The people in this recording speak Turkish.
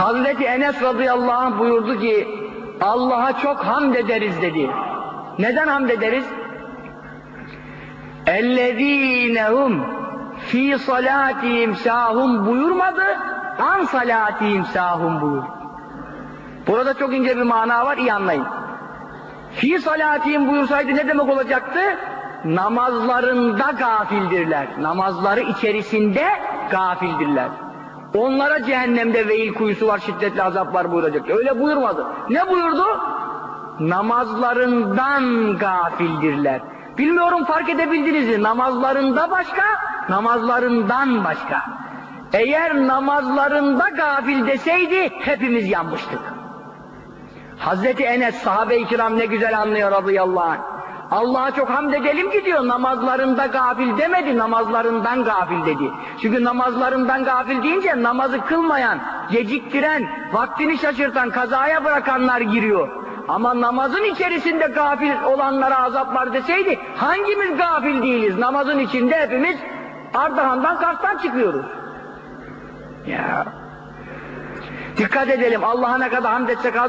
Hazreti Enes radıyallahu anh buyurdu ki Allah'a çok hamd ederiz dedi. Neden hamd ederiz? Ellezinehum fi salatihim sahum buyurmadı. An salatihim sahum buyur. Burada çok ince bir mana var iyi anlayın. Fi salatihim buyursaydı ne demek olacaktı? Namazlarında gafildirler. Namazları içerisinde gafildirler. Onlara cehennemde veil kuyusu var, şiddetli azap var buyuracak. Öyle buyurmadı. Ne buyurdu? Namazlarından gafildirler. Bilmiyorum fark edebildiniz mi? Namazlarında başka, namazlarından başka. Eğer namazlarında gafil deseydi hepimiz yanmıştık. Hazreti Enes sahabe-i kiram ne güzel anlıyor radıyallahu anh. Allah'a çok hamd edelim ki diyor namazlarında gafil demedi namazlarından gafil dedi. Çünkü namazlarından gafil deyince namazı kılmayan, geciktiren, vaktini şaşırtan, kazaya bırakanlar giriyor. Ama namazın içerisinde gafil olanlara azap var deseydi hangimiz gafil değiliz? Namazın içinde hepimiz Ardahan'dan Kars'tan çıkıyoruz. Ya. Dikkat edelim Allah'a ne kadar hamd etsek az